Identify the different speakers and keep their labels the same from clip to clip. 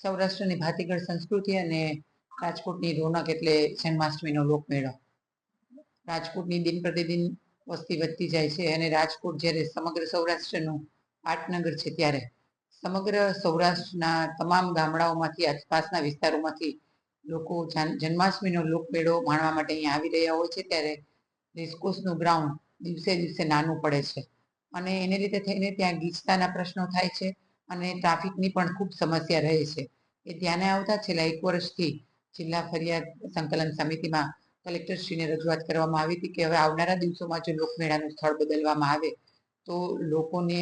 Speaker 1: સૌરાષ્ટ્રની ભાતીગળ સંસ્કૃતિ અને રાજકોટની રોનક એટલે જન્માષ્ટમીનો લોકમેળો રાજકોટની દિન પ્રતિદિન વસ્તી વધતી જાય છે અને રાજકોટ જ્યારે સમગ્ર સૌરાષ્ટ્રનું પાટનગર છે ત્યારે સમગ્ર સૌરાષ્ટ્રના તમામ ગામડાઓમાંથી, આસપાસના વિસ્તારોમાંથી લોકો જન્માષ્ટમીનો લોકમેળો માણવા માટે અહીંયા આવી રહ્યા હોય છે ત્યારે રેસકોર્સનું ગ્રાઉન્ડ દિવસે દિવસે નાનું પડે છે. અને એને રીતે થઈને ત્યાં ગીચતાના પ્રશ્નો થાય છે. અને ટ્રાફિકની પણ ખૂબ સમસ્યા રહે છે. એ ધ્યાને આવતા છેલ્લા એક વર્ષથી જિલ્લા ફરિયાદ સંકલન સમિતિમાં કલેક્ટરશ્રીને રજૂઆત કરવામાં આવી હતી કે હવે આવનારા દિવસોમાં જો લોકમેળાનું સ્થળ બદલવામાં આવે, તો લોકોને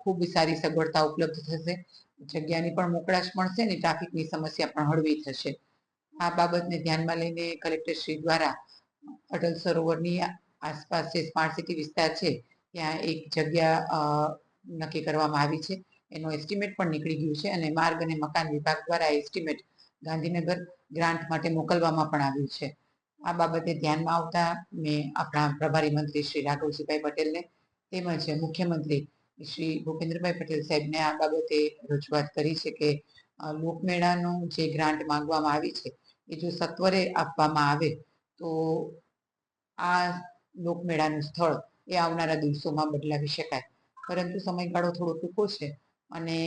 Speaker 1: ખૂબ સારી સગવડતા ઉપલબ્ધ થશે, જગ્યાની પણ મોકળાશ મળશે અને ટ્રાફિકની સમસ્યા પણ હળવી થશે. આ બાબતને ધ્યાનમાં લઈને કલેક્ટરશ્રી દ્વારા અટલ સરોવરની આસપાસ જે સ્માર્ટ સિટી વિસ્તાર છે, ત્યાં એક જગ્યા નક્કી કરવામાં આવી છે. એનો એસ્ટિમેટ પણ નીકળી ગયું છે અને માર્ગ અને મકાન વિભાગ દ્વારા એસ્ટિમેટ ગાંધીનગર ગ્રાન્ટ માટે મોકલવામાં પણ આવ્યું છે. આ બાબતે ધ્યાનમાં આવતા મેં આપણા પ્રભારી મંત્રી શ્રી રાઘવજીભાઈ પટેલને તેમજ મુખ્યમંત્રી શ્રી ભૂપેન્દ્રભાઈ પટેલ સાહેબને આ બાબતે રજૂઆત કરી છે કે લોકમેળાનું જે ગ્રાન્ટ માંગવામાં આવી છે, એ જો સત્વરે આપવામાં આવે, તો આ લોકમેળાનું સ્થળ એ આવનારા દિવસોમાં બદલાવી શકાય. પરંતુ સમયગાળો થોડો ટૂંકો છે અને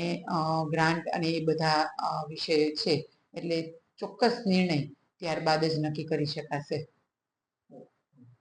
Speaker 1: ગ્રાન્ટ અને એ બધા વિષય છે. એટલે ચોક્કસ નિર્ણય ત્યારબાદ જ નક્કી કરી શકાશે.